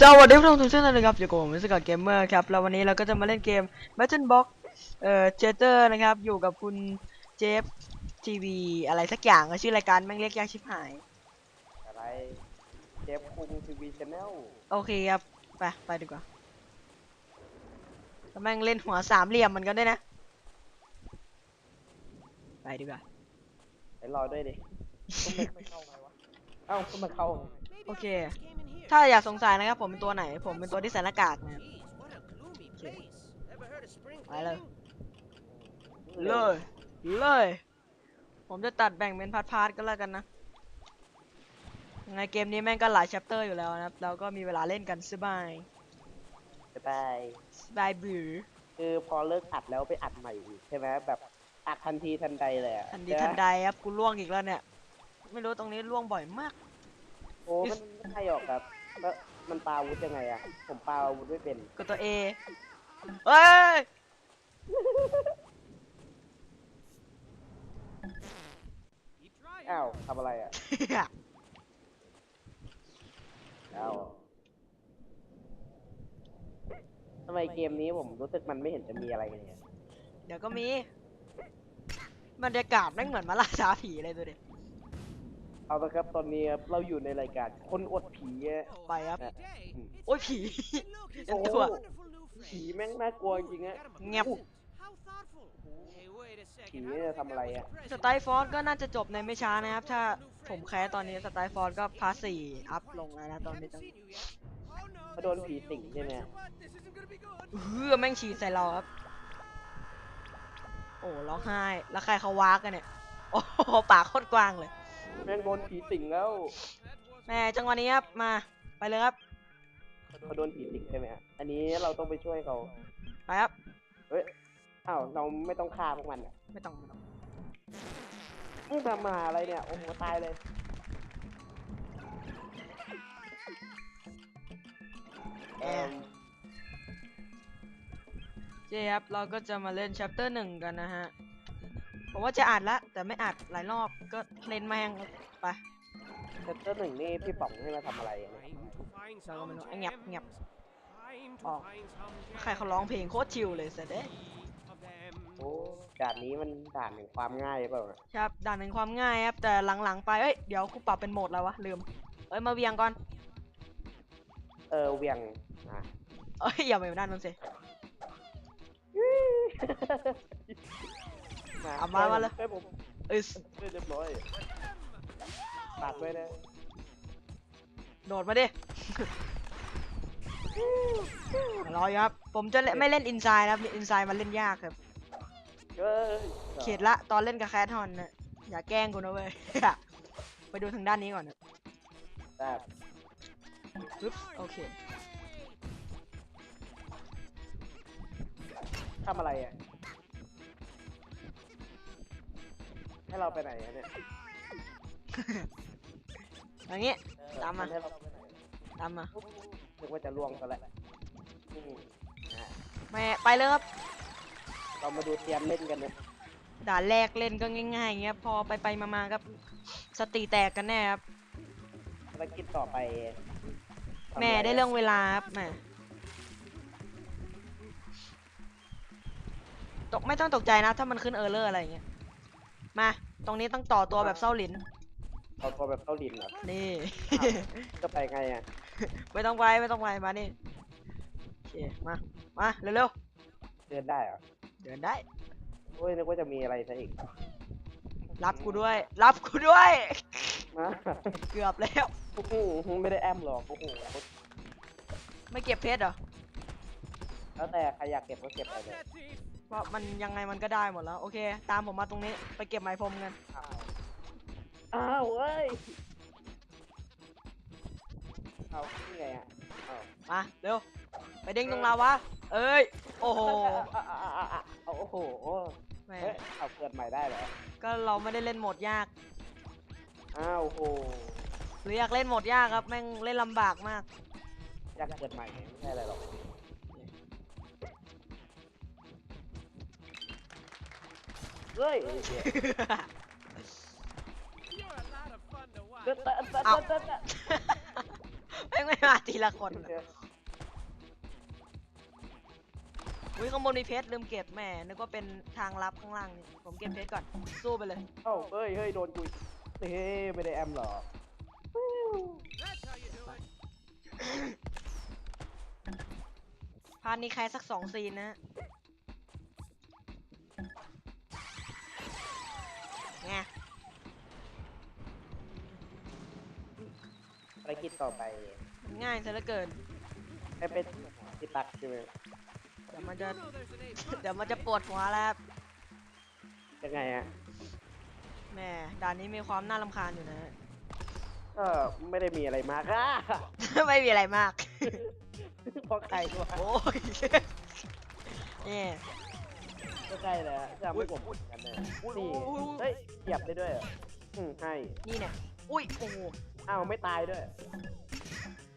สวัสดีผู้ชมทุกท่านนะครับอยู่กับผมมิสกอตเกมเมอร์ครับแล้ววันนี้เราก็จะมาเล่นเกม Battle Box เอ่อเจเตอร์นะครับ อยู่กับคุณเจฟทีวีอะไรสักอย่างอะชื่อรายการแม่งเรียกยากชิบหาย อะไรเชฟคุงทีวีชแนลโอเคครับ ไป ไปดีกว่าแล้วแม่งเล่นหัวสามเหลี่ยมเหมือนกันด้วยนะ ไปดีกว่าไปรอด้วยดิ ก็ไม่ไม่เข้าไงวะ เอ้าก็มาเข้า โอเค ถ้าอยากสงสัยนะครับผมเป็นตัวไหน ผมเป็นตัวที่ใส่หน้ากากนะครับไปเลย เลย เลย ผมจะตัดแบ่งเป็นพาร์ทๆก็แล้วกันนะยังไงเกมนี้แม่งก็หลาย chapter อยู่แล้วนะครับเราก็มีเวลาเล่นกันสบายจะไปสบายบือคือพอเลิกอัดแล้วไปอัดใหม่อีกใช่ไหมแบบอัดทันทีทันใดเลยอะทันดีทันใดครับกูล่วงอีกแล้วเนี่ย ไม่รู้ตรงนี้ล่วงบ่อยมาก โอ้มันไม่ใช่หรอกครับ แล้วมันปาอาวุธยังไงอะผมปาอาวุธไม่เป็น กดตัว A เฮ้ย อ้าวทำอะไรอะอ้าวทำไมเกมนี้ผมรู้สึกมันไม่เห็นจะมีอะไรกันเนี่ยเดี๋ยวก็มี บรรยากาศแม่งเหมือนมาล่าช้าผีเลยดูดิ เอาละครับ ตอนนี้ครับเราอยู่ในรายการคนอดผีอะไปครับนะโอ้ยผี โอ้เป็นตัวผีแม่งน่ากลัวจริงๆอะเงียบ ผีจะทำอะไรอะสไตล์ฟอนต์ก็น่าจะจบในไม่ช้านะครับ ถ้าผมแคสตอนนี้สไตล์ฟอนต์ก็พาร์ทสี่อัพลงแล้วนะตอนนี้ต้องเขาโดนผีสิงใช่ไหมเฮือแม่งฉีดใส่เราครับ โอ้ร้องไห้ แล้วใครเขาวากกันเนี่ย โอ้โหปากโคตรกว้างเลย แม่งโดนผีสิงแล้วแม่จังหวะนี้ครับมาไปเลยครับเขาโดนผีสิงใช่ไหมฮะอันนี้เราต้องไปช่วยเขาไปครับเฮ้ยอ้าวเราไม่ต้องฆ่าพวกมันอะไม่ต้องไม่ต้องมึงทำมาอะไรเนี่ยโอ้โหตายเลยแอร์เจ๊ครับเราก็จะมาเล่น chapter หนึ่งกันนะฮะ ผมว่าจะอ่านละ แต่ไม่อ่านหลายรอบก็เล่นแม่งไปเซตเตอร์หนึ่งนี่พี่ป๋องให้มาทำอะไรอะเนี่ยเราก็ไม่รู้ไอ้เงียบเงียบออกใครเขาร้องเพลงโคตรชิลเลยเสร็จเด้โอ้ด่านนี้มันด่านแห่งความง่ายเปล่าเนี่ยครับด่านหนึ่งความง่ายครับแต่หลังๆไปเอ้ยเดี๋ยวกูปรับเป็นโหมดแล้ววะลืมเอ้ยมาเวียงก่อนเออเวียงอะเอ้ยอย่าไปด้านนั้นสิ เอามามาเลยช่วยผมเอ้ยช่วยเรียบร้อยตัดไว้นะโดดมาดิรออยู่ครับ ผมจะเล่นไม่เล่นอินไซด์นะครับอินไซด์มันเล่นยากครับเอ้ยเข็ดละตอนเล่นกับแคทฮอนนะอย่าแกล้งกูนะเว้ยไปดูทางด้านนี้ก่อนนะแบบปึ๊บโอเคทำอะไรอะ ให้เราไปไหนอะเนี่ยอย่างงี้ เออตามมา ให้เราไปไหนตามมานึกว่าจะล่วงซะแล้วอืมอะแม่ไปเลยครับ เรามาดูเตรียมเล่นกันนะด่านแรกเล่นก็ง่ายๆอย่างเงี้ย พอไปไปๆมาๆครับ สติแตกกันแน่ครับ ภารกิจต่อไปทำแม่ะได้เรื่องเวลาครับแม่ตกไม่ต้องตกใจนะ ถ้ามันขึ้นเออร์เลอร์อะไรอย่างเงี้ย มา ตรงนี้ต้องต่อตัวแบบเศร้าหลิน เอาตัวแบบเข้าดินเหรอนี่ จะไปไงอะไม่ต้องไปไม่ต้องไปมานี่โอเคมา มา เร็วเดินได้เหรอๆ เดินได้ โอ้ยนึกว่าจะมีอะไรซะอีกรับกูด้วย รับกูด้วย มาเกือบแล้ว โอ้โหไม่ได้แอมหรอกโอ้โหไม่เก็บเพชรเหรอ แล้วแต่ใครอยากเก็บก็เก็บไปเลย เพราะมันยังไงมันก็ได้หมดแล้ว โอเค ตามผมมาตรงนี้ไปเก็บไม้พรมกัน อ้าวอ้าวเอ้ยเอาที่ไงอะเอามาเร็ว ไปเด้งตรงลาวะ เอ้ย โอ้โหอะอะอะอะอะเอาโอ้โหแหม่เฮ้ยเอาเกิดใหม่ได้เหรอก็เราไม่ได้เล่นโหมดยาก อ้าวโอ้โหหรืออยากเล่นโหมดยากครับแม่งเล่นลำบากมาก อยากเกิดใหม่ไม่ใช่อะไรหรอก เฮ้ยเต้นเต้นเต้นเต้นเต้นแม่งไม่มาทีละคนอะอุ้ยข้างบนมีเพชรลืมเก็บแหม่นึกว่าเป็นทางลับข้างล่างนี่ผมเก็บเพชรก่อน สู้ไปเลย เอ้าเฮ้ยเฮ้ยโดนกุยเฮ้ยไม่ได้แอมหรอ พาร์ทนี้ใครสักสองซีนนะ ไงภารกิจต่อไปง่ายซะเหลือเกินให้เป็นที่ตักใช่ไหมเดี๋ยวมันจะ เดี๋ยวมันจะปวดหัวแล้วครับยังไงอะแหม่ด่านนี้มีความน่ารำคาญอยู่นะฮะก็ไม่ได้มีอะไรมากอะ ไม่มีอะไรมาก เพราะใครด้วยโอ้ยเนี่ยก็ ใกล้เลยฮะจะไม่ผมเหมือนกันเลยอุ๊ยนี่อุ๊ยอุ๊ยเฮ้ยเหยียบได้ด้วยเหรออืมให้นี่เนี่ยอุ้ยโอ้โหอ้าวไม่ตายด้วย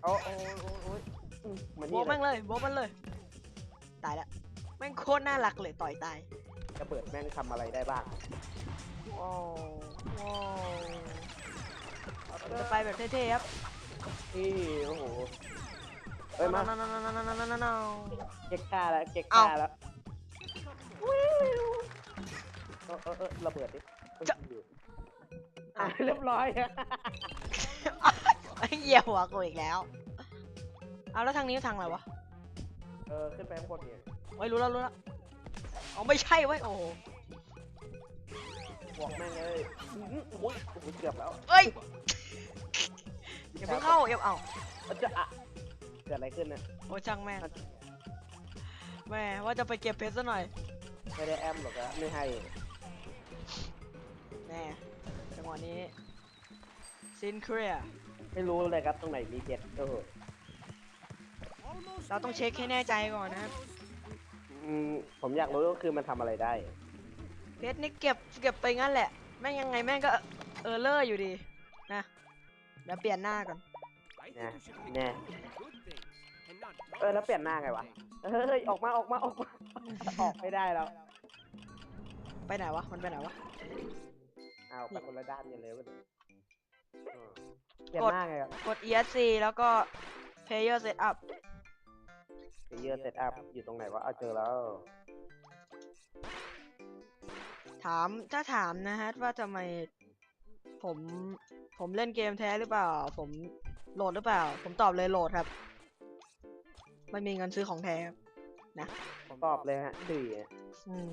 เอาโอ้ยโอ้ยโอ้ยอืมมาโบนี่กเลแม่ยงเลยโบกมันเลย ตายละแม่งโคตรน่ารักเลยต่อยตายระเบิดแม่งทำอะไรได้บ้างโอ้โหผมจะไปแบบเท่ๆครับนี่โอ้โหเอ้ยมานอนๆๆๆๆเก็กก้าแล้วเก็กเอ้าก้าแล้ว เออเออเออระเบิดดิจะ อะเรียบร้อยอะๆไม่เหยียบหัวกูอีกแล้ว เอาแล้วทางนี้ทางอะไรวะเออขึ้นไปข้างบนเนี่ยเฮ้ยรู้แล้วรู้แล้วอ๋อไม่ใช่เว้ยโอ้โหบอกแม่งเลยอื้อหือโอ้ยโอ้โหเกือบแล้วเอ้ยอย่าเพิ่งเข้าอย่าเอาเอาจะอะเกิดอะไรขึ้นนะโอ้ช่างแม่งแม่ว่าจะไปเก็บเพชรซะหน่อย ไม่ได้แอมหรอกนะไม่ให้ แน่จังหวะนี้ซินเคลียร์ไม่รู้เลยครับตรงไหนมีเพชรเออเราต้องเช็คให้แน่ใจก่อนนะครับอืมผมอยากรู้ก็คือมันทำอะไรได้ เพชรนี่เก็บเก็บไปงั้นแหละ แม่งยังไงแม่งก็เออเลอร์อยู่ดีนะเดี๋ยวเปลี่ยนหน้าก่อน นะ แน่ เออแล้วเปลี่ยนหน้าไงวะ เฮ้ยออกมาออกมาออกมา ออกไม่ได้แล้วไปไหนวะ มันไปไหนวะ อ้าวไปคนละด้านกันเลยวันนี้เออเปลี่ยนหน้าไงครับกด ESC แล้วก็ Player Setup เยอะเซตอัพอยู่ตรงไหนวะเอาเจอแล้ว ถาม ถ้าถามนะฮะ ว่าทำไมผม ผมเล่นเกมแท้หรือเปล่า ผมโหลดหรือเปล่า ผมตอบเลยโหลดครับ ไม่มีเงินซื้อของแท้ครับผมตอบเลยฮะสี่อะอืม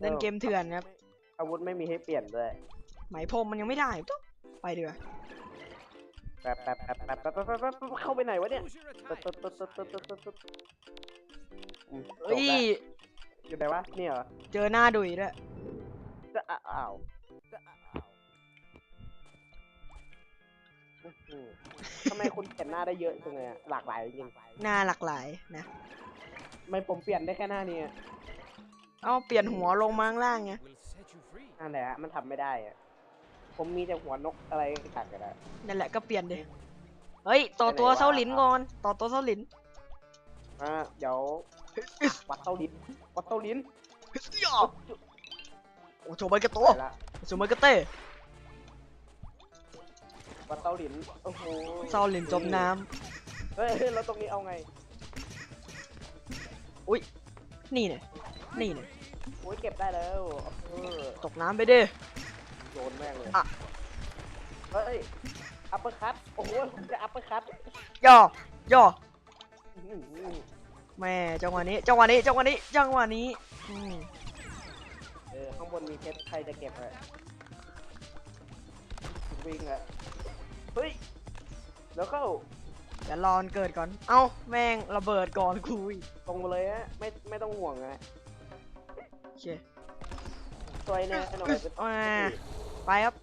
เล่นเกมเถื่อนครับอาวุธไม่มีให้เปลี่ยนด้วยไหมพรมมันยังไม่ได้ตุ๊บไปดีกว่าแป๊บแป๊บแป๊บแป๊บแป๊บแป๊บแป๊บแป๊บเข้าไปไหนวะเนี่ยตึ๊ดตึ๊ดตึ๊ดตึ๊ดตึ๊ดตึ๊ดตึ๊ดตึ๊ดอืมจบเฮ้ย แล้วอยู่ไหนวะเนี่ยเหรอเจอหน้าดุยด้วยจะอ้าวจะอ้าวอื้อหือ ทำไมคุณเปลี่ยนหน้าได้เยอะจังเลยอะหลากหลายจริงหน้าหลากหลายนะๆทำไมผมเปลี่ยนได้แค่หน้านี้อะเอาเปลี่ยนหัวลงมาข้างล่างไงนั่นแหละฮะมันทำไม่ได้อะผมมีแต่หัวนกอะไรต่างกันอะนั่นแหละก็เปลี่ยนดิเฮ้ยต่อตัวเซาหลินก่อนต่อตัวเซาหลินอ่าเดี๋ยววัดเต้าลิ้นวัดเต้าลิ้นย่อโอ้โชว์ใบกระโตไปละโชว์ใบกระเต้ วัดเต้าลิ้นโอ้โหเซาหลินจมน้เฮ้ยแล้วตรงนี้เอาไงำนี่เนี่ยนี่เนี่ยโอ้ยเก็บได้แล้วเออตกน้ำไปดิโดนแม่งเลยอะ เฮ้ยอัปเปอร์คัตโอ้โหผมจะอัปเปอร์คัตย่อย่ออื้อหือแม่จังหวะนี้จังหวะนี้จังหวะนี้จังหวะนี้อืมเออข้างบนมีเพชรใครจะเก็บอะวิ่งอะ เฮ้ย แล้วก็เดี๋ยวรอมันเกิดก่อน เอ้าแม่งระเบิดก่อนคุยตรงมาเลยฮะ ไม่ไม่ต้องห่วงอะโอเคซอยแน่หน่อยเป็นอ่าไปครับ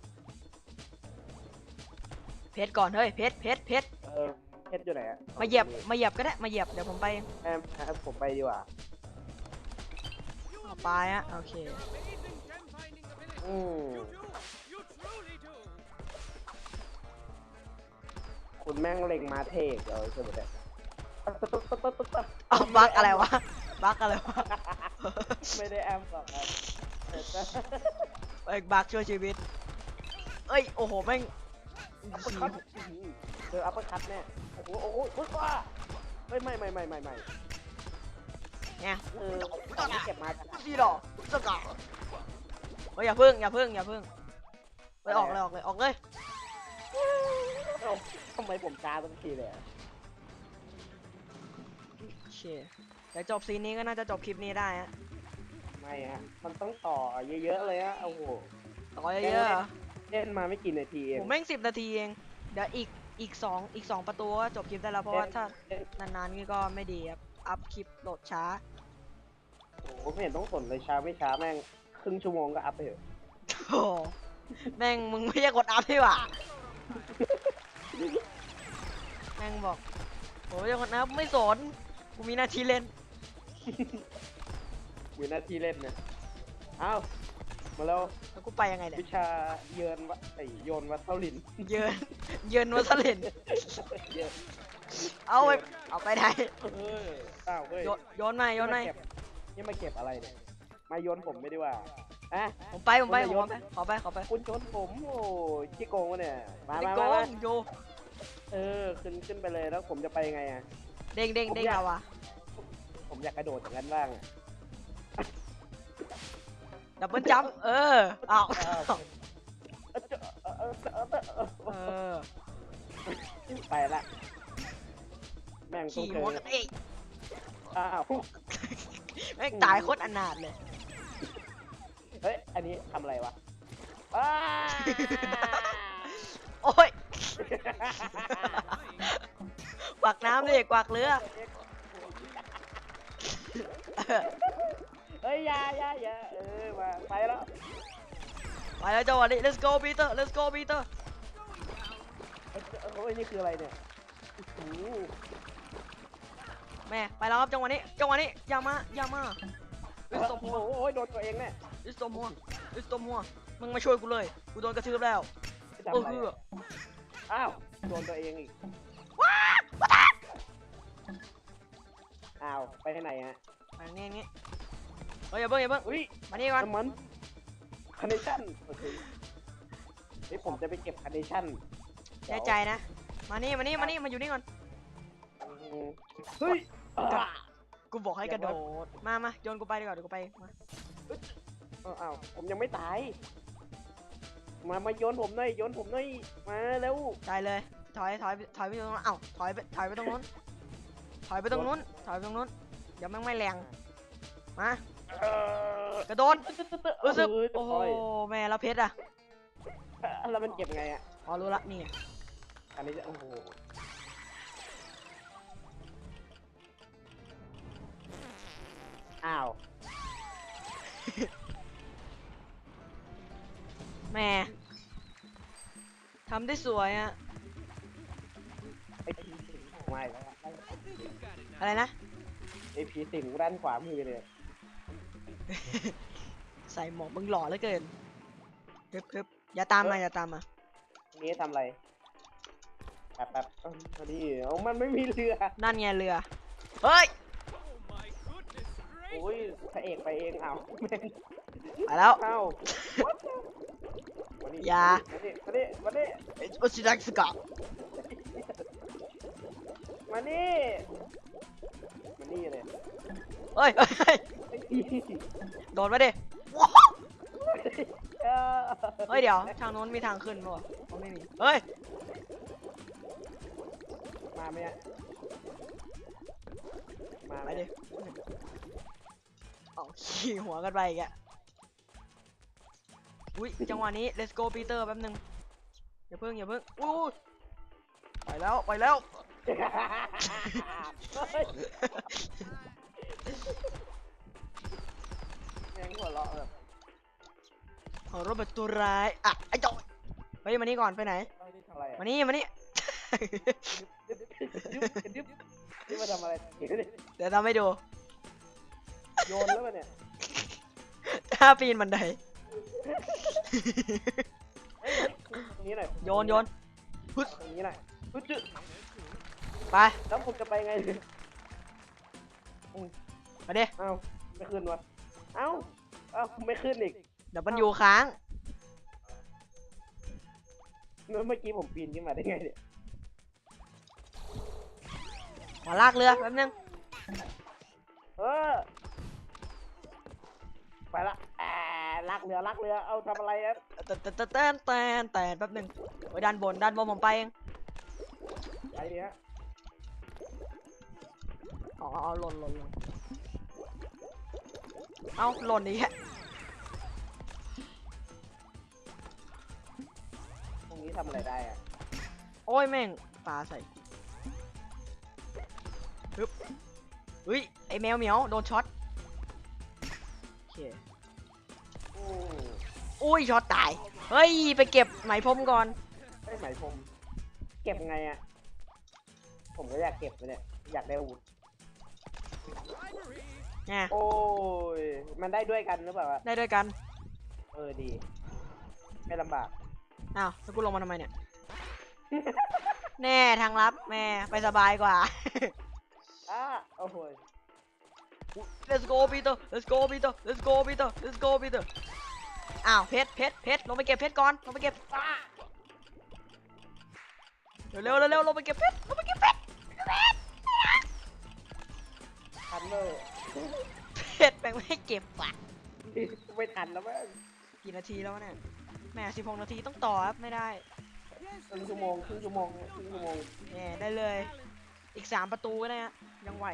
เพชรก่อนเฮ้ยเพชรเพชรเพชรเออเพชรอยู่ไหนอะมาเหยียบมาเหยียบก็ได้มาเหยียบเดี๋ยวผมไปแอมแอมผมไปดีกว่าเอาไปอะโอเคอืม คุณแม่งเล็งมาเทกเราใช่ไหมเนี่ยเอาบักอะไรวะ บักอะไรวะไม่ได้แอมหรอกครับแต่จะเอ้ยบักช่วยชีวิต เอ้ย โอ้โห แม่งอัปเปอร์ขี่คัตเจออัปเปอร์คัตแน่โอ้โหโอ้โหโอ้โหว้าไม่ไม่ไม่ไม่ไม่ไม่เนี่ยเออตอนนี้เก็บมาจากดีหรอสกัดเฮ้ยอย่าพึ่งอย่าพึ่งอย่าพึ่งไปออกเลยออกเลยออกเลย เอ้าทำไมผมช้าทุกทีเลยอะเชี่ยเดี๋ยวจบซีนนี้ก็น่าจะจบคลิปนี้ได้ฮะไม่ฮะ มันต้องต่อเยอะๆเลยฮะโอ้โห ต่อเยอะๆเหรอเล่นมาไม่กี่นาทีเองผมแม่งสิบนาทีเอง เดี๋ยวอีกอีกสองอีกสองประตูก็จบคลิปได้แล้วเพราะว่าถ้าเล่นนานๆนี่ก็ไม่ดีครับ อัพคลิปโหลดช้า โอ้โหไม่เห็นต้องสนเลยช้าไม่ช้าแม่งครึ่งชั่วโมงก็อัพไปเถอะโอ้โหแม่งมึงไม่ใช่กดอัพใช่ปะ แม่งบอกโอ้ยคนอัพไม่สนกูมีหน้าที่เล่นอยู่หน้าที่เล่นเนี่ยเอ้ามาแล้วแล้วกูไปยังไงเนี่ยวิชาเยินวะไอโยนวัดเท่าลินเยินเยินวัสลินเยินเอาไปเอาไปได้เอออ้าวเฮ้ยโยนโยนหน่อยโยนหน่อยเก็บนี่มาเก็บอะไรเนี่ยมาโยนผมไม่ได้ว่าอะผมไปผมไปผมผมจะขอไปยกขอไปขอไปคุณโจนผมโอ้ขี้โกงวะเนี่ยมาไอ้มาโกมางโย เออขึ้นขึ้นไปเลยแล้วผมจะไปยังไงอะ เด้งเด้งเด้งเอาวะผมอยากกระโดดอย่างนั้นบ้างอะดับเบิลจัมป์เออเอาอ้าวเออเออเออเออเออเออเออไปละแม่งต้องขี่เจหัอวกันเองอ้าวแม่งตายโคตรอนาถเลย เฮ้ยอันนี้ทำอะไรวะอ้า โอ้ย กวักน้ำดิกวักเรือ เฮ้ยอยาอยาอยาเออมาไปแล้วไปแล้วจังหวะนี้ let's go Peter let's go Peter เอ้ยโอ้ยนี่คืออะไรเนี่ยโอ้โหแม่ไปแล้วครับจังหวะนี้จังหวะนี้อย่ามาอย่ามาโอ้โหโดนตัวเองเนี่ยลิสตอมัวลิสตอมัวมึงมาช่วยกูเลยกูโดนกระทืบแล้วจะเอทำออะไรเฮือ อะอ้าวโดนตัวเองอีก อ้าว ไปที่ไหนฮะมานี่นี่เฮ้ยอย่าเพิ่งอย่าเพิ่งอุ้ยมานี่ก่อนน้ำมันคาร์เนชั่นโอเคเฮ้ยผมจะไปเก็บคาร์เนชั่นแน่ใจนะ มานี่มานี่มานี่มาอยู่นี่ก่อนอืมเฮ้ยอ่ากูบอกให้กระโดด มามาโยนกูไปดีกว่าเดี๋ยวกูไปมาเอาอ้าวผมยังไม่ตาย มามาโยนผมหน่อยโยนผมหน่อยมาแล้วได้เลย ถอยถอยถอยไปตรงนู้นเอ้าถอยไปถอยไปตรงนู้น ถอยไปตรงนู้น ถอยไปตรงนู้น เดี๋ยวแม่งไม่แรงมา เออกระโดดรู้สึกเออโอ้โหโอ้ยแม่แล้วเพชรอะแล้วมันเก็บไงอะอ๋อรู้ละนี่ไงอันนี้จะโอ้โหอ้าว แม่ทำได้สวยอะไอพีสิงไม่แล้วอะอะไรนะ ไอพีสิงด้านขวามือเลยใส่หมวกมึงหล่อเหลือเกินคึบคึบอย่าตามมาอย่าตามมานี้ทำอะไรแป๊บแป๊บเอ้าอันนี้เอามันไม่มีเรือ นั่นไงเรือ เฮ้ย โอ้ยพระเอกไปเองเอาแม่งไปแล้วเข้ามานี่อ ย่ามานี่มานี่มานี่โอชิดักสกัดมานี่มานี่เลยเฮ้ยเฮ้ยเฮ้ยไอ้โดดมาดิเออเฮ้ยเดี๋ยวทางโน้นมีทางขึ้นป่ะเขาไม่มีเฮ้ยมาไหมอะมาไหไปมดิเอาขี่หัวกันไปอีกอะ อุ้ยจังหวะนี้ let's go Peter แป๊บนึงอย่าเพิ่งอย่าเพิ่งอู้ยไปแล้วไปแล้วเฮ้ยแม่งหัวเราะแบบเอารถแบบตัวร้ายอะไอ้จอยเฮ้ยมานี่ก่อนไปไหนเอ้ยนี่ทำอะไรอะมานี่มานี่ดึ๊บดึ๊บดึ๊บนี่มาทำอะไรเดี๋ยวทำให้ดูโยนแล้วมันเนี่ยถ้าปีนบันได ตรงนี้หน่อยโยนโยนตรงนี้หน่อยปึ๊ดจึ๊บไป แล้วผมจะไปไงเนี่ยมาดิเอ้าไม่ขึ้นวะเอ้าเอ้าไม่ขึ้นอีกเดี๋ยวมันอยู่ค้างเมื่อกี้ผมปีนขึ้นมาได้ไงเนี่ยขอลากเรือแป๊บนึงเออไปละแอบ ลากเรือลากเรือเอาทำอะไรอะแตนแตนแตนแตนแตนแป๊บนึงโอ้ยด้านบนด้านบนผมไปเองไปเนี้ยอ๋อเอาหล่นหล่นหล่นเอาหล่นอีกแฮะตรงนี้ทำอะไรได้อะโอ้ยแม่งปลาใส่ฮึบเฮ้ยไอแมวเหมียวโดนช็อตโอเค อืมอุ้ยช็อตตาย เฮ้ย ไปเก็บไหมพรมก่อน ได้ไหมผม เก็บไงอะผมก็อยากเก็บนะเนี่ย อยากได้อาวุธไงโอ้ย มันได้ด้วยกันหรือเปล่าวะได้ด้วยกัน เออดี ไม่ลำบาก อ้าวแล้วกูลงมาทำไมเนี่ย แน่ทางลับแม่ไปสบายกว่าอะโอ้โหย let's go Peter let's go Peter let's go Peter let's go Peter อ้าวเพชรเพชรเพชรลงไปเก็บเพชรก่อนลงไปเก็บอะเร็วเร็วเร็วเร็วลงไปเก็บเพชรลงไปเก็บเพชรทันเลยเพชรแม่งไม่ให้เก็บว่ะไม่ทันแล้วมั้งกี่นาทีแล้ววะเนี่ยแหม่สิบหกนาทีต้องต่อครับไม่ได้ครึ่งชั่วโมงครึ่งชั่วโมงครึ่งชั่วโมงแหมได้เลย อีกสามประตูก็ได้ฮะยังไหว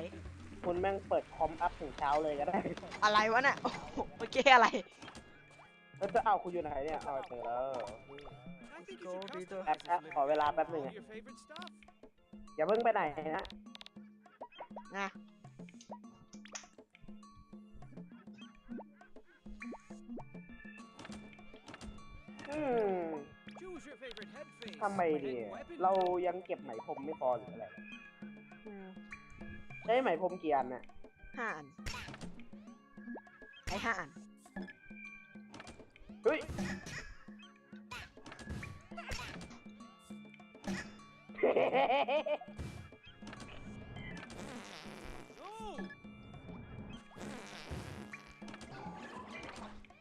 คุณแม่งเปิดคอมอัพถึงเช้าเลยก็ได้อะไรวะเนี่ยโอ้โหเมื่อกี้อะไรแล้วจะเอาคุณอยู่ไหนเนี่ยเอาเจอแล้ว Go, Peter. แป๊บแป๊บขอเวลาแป๊บหนึ่งอะอย่าเพิ่งไปไหนนะนะอืมทำไมดี เรายังเก็บไหมพรมไม่พอหรืออะไร อืม ได้ไหมพรมกี่อันน่ะห้าอันไอห้าอันเฮ้ย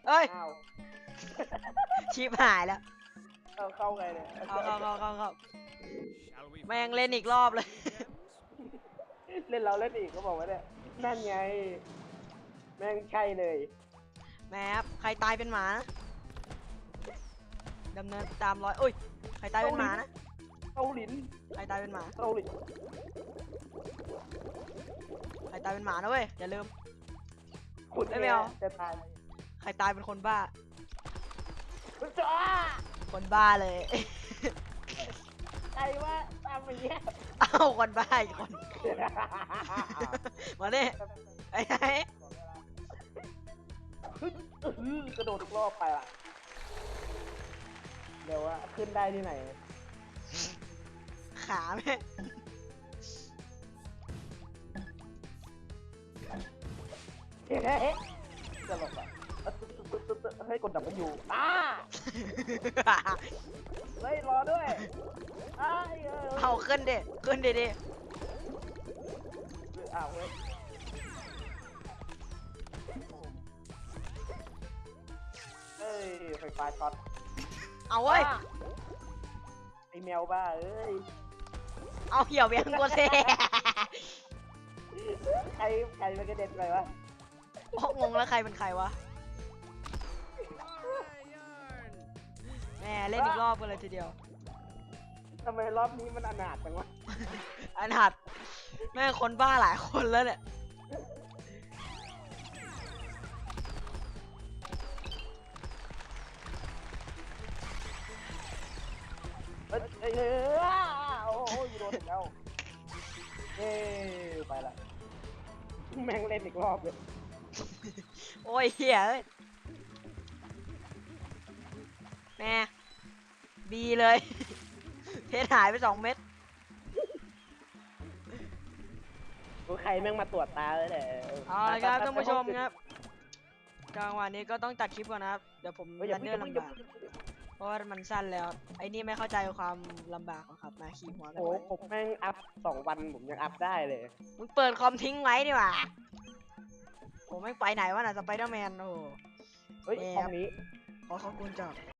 เอ้ย อ้าวชิบหายแล้ว เอาเข้าไงเนี่ยเข้าเข้าเข้าเข้าเข้าแม่งเล่นอีกรอบเลย เล่นเราเล่นอีกก็บอกว่าเนี่ยนั่นไง แม่งใช่เลย แมปใครตายเป็นหมานะดำเนินตามรอยอุ้ยใครตายเป็นหมานะเกาหลินใครตายเป็นหมาเกาหลินใครตายเป็นหมานะเว้ยอย่าลืมคุณไม่เอา จะตายใครตายเป็นคนบ้า จ้าคนบ้าเลย ใครว่าตามอย่างเงี้ย เอ้าคนบ้าอีกคนมาเนี่ยไอ้ไหนอื้อกระโดดอีกรอบไปละเดี๋ยวว่าขึ้นได้ที่ไหน ขาแม่งจะหลบอะ เฮ้ยกดดับมันอยู่อ้าเฮ้ยรอด้วยอ้ายเออเอาขึ้นดิขึ้นดิดิอ้าวเว้ยเอ้ยไฟฟ้าช็อตเอาเว้ยอ้าไอแมวบ้าเอ้ยเอาเหี่ยวเบียงกูเซ่ใครใครมันกระเด็นไปวะโอ้งงแล้วใครเป็นใครวะ แหมเล่นอีกรอบกันเลยทีเดียว ทำไมรอบนี้มันอนาถจังวะอันหัดแม่งคนบ้าหลายคนแล้วเนี่ยเอ้ยเอ้ยเอ้ยอ้าโอ้โหอยู่โดนอีกแล้วเอ้ยไปละแม่งเล่นอีกรอบเลย โอ้ยเหี้ยเอ้ย แม่บีเลย เพชรหายไปสองเม็ดกูใครแม่งมาตรวจตาเลยแหละเอาละครับท่านผู้ชมครับจังหวะนี้ก็ต้องตัดคลิปก่อนนะครับ เดี๋ยวผมเฮ้ยอย่ารันเพิ่เนงออย่าร์เพิ่งลำบากเพราะว่ามันสั้นแล้ว ไอ้นี่ไม่เข้าใจความลำบากหรอกครับมาขี่หัวกันโอ้ไว้ผมแม่งอัพสองวันผมยังอัพได้เลย มึงเปิดคอมทิ้งไว้ดีกว่าผมไม่งไปไหนวะน่ะสไปเดอร์แมนโอ้โห เฮ้ยแอบห้องนี้ ขอขอบคุณจาก